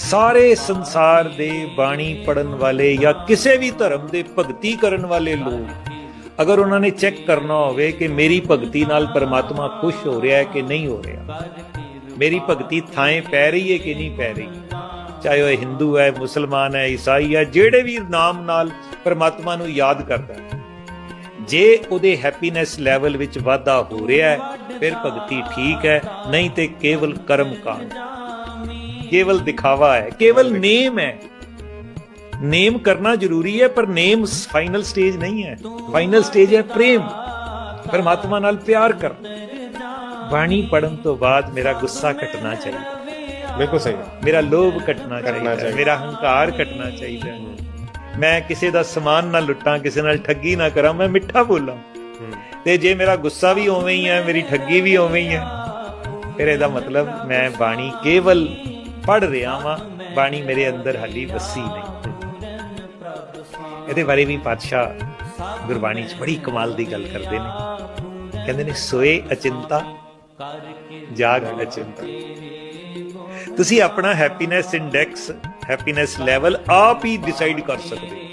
ਸਾਰੇ ਸੰਸਾਰ ਦੇ ਬਾਣੀ ਪੜਨ ਵਾਲੇ ਜਾਂ ਕਿਸੇ ਵੀ ਧਰਮ ਦੇ ਭਗਤੀ ਕਰਨ ਵਾਲੇ ਲੋਕ, ਅਗਰ ਉਹਨਾਂ ਨੇ ਚੈੱਕ ਕਰਨਾ ਹੋਵੇ ਕਿ ਮੇਰੀ ਭਗਤੀ ਨਾਲ ਪਰਮਾਤਮਾ ਖੁਸ਼ ਹੋ ਰਿਹਾ ਹੈ ਕਿ ਨਹੀਂ ਹੋ ਰਿਹਾ, ਮੇਰੀ ਭਗਤੀ ਥਾਂ ਪੈ ਰਹੀ ਹੈ ਕਿ ਨਹੀਂ ਪੈ ਰਹੀ, ਚਾਹੇ ਉਹ ਹਿੰਦੂ ਹੈ, ਮੁਸਲਮਾਨ ਹੈ, ਈਸਾਈ ਹੈ, ਜਿਹੜੇ ਵੀ ਨਾਮ ਨਾਲ ਪਰਮਾਤਮਾ ਨੂੰ ਯਾਦ ਕਰਦਾ ਹੈ, ਜੇ ਉਹਦੇ ਹੈਪੀਨੈਸ ਲੈਵਲ ਵਿੱਚ ਵਾਧਾ ਹੋ ਰਿਹਾ ਹੈ, ਫਿਰ ਭਗਤੀ ਠੀਕ ਹੈ, ਨਹੀਂ ਤੇ ਕੇਵਲ ਕਰਮ ਕਾਂਡ। ਕੇਵਲ ਦਿਖਾਵਾ ਹੈ ਕੇਵਲ ਨੇਮ ਹੈ। ਨੇਮ ਕਰਨਾ ਜ਼ਰੂਰੀ ਹੈ ਪਰ ਨੇਮ ਫਾਈਨਲ ਸਟੇਜ ਨਹੀਂ ਹੈ। ਫਾਈਨਲ ਸਟੇਜ ਹੈ ਪ੍ਰੇਮ। ਪਰਮਾਤਮਾ ਨਾਲ ਪਿਆਰ ਕਰਨਾ ਬਾਣੀ ਪੜਨ ਤੋਂ ਬਾਅਦ ਮੇਰਾ ਗੁੱਸਾ ਘਟਣਾ ਚਾਹੀਦਾ। ਬਿਲਕੁਲ ਸਹੀ ਮੇਰਾ ਲੋਭ ਘਟਣਾ ਚਾਹੀਦਾ। ਮੇਰਾ ਹੰਕਾਰ ਘਟਣਾ ਚਾਹੀਦਾ। ਮੈਂ ਕਿਸੇ ਦਾ ਸਮਾਨ ਨਾ ਲੁੱਟਾਂ ਕਿਸੇ ਨਾਲ ਠੱਗੀ ਨਾ ਕਰਾਂ ਮੈਂ ਮਿੱਠਾ ਬੋਲਾਂ। ਤੇ ਜੇ ਮੇਰਾ ਗੁੱਸਾ ਵੀ ਉਵੇਂ ਹੀ ਹੈ ਮੇਰੀ ਠੱਗੀ ਵੀ ਉਵੇਂ ਹੀ ਹੈ ਫਿਰ ਇਹਦਾ ਮਤਲਬ ਮੈਂ ਬਾਣੀ ਕੇਵਲ ਪੜ ਰਿਹਾ ਵਾਂ, ਬਾਣੀ ਮੇਰੇ ਅੰਦਰ ਹਾਲੀ ਵਸੀ ਨਹੀਂ। ਇਹਦੇ ਬਾਰੇ ਵੀ ਪਾਤਸ਼ਾਹ ਗੁਰਬਾਣੀ 'ਚ ਬੜੀ ਕਮਾਲ ਦੀ ਗੱਲ ਕਰਦੇ ਨੇ। ਕਹਿੰਦੇ ਨੇ, ਸੋਏ ਅਚਿੰਤਾ, ਜਾਗ ਅਚਿੰਤਾ। ਤੁਸੀਂ ਆਪਣਾ ਹੈਪੀਨੈਸ ਇੰਡੈਕਸ ਹੈਪੀਨੈਸ ਲੈਵਲ ਆਪ ਹੀ ਡਿਸਾਈਡ ਕਰ ਸਕਦੇ ਹੋ।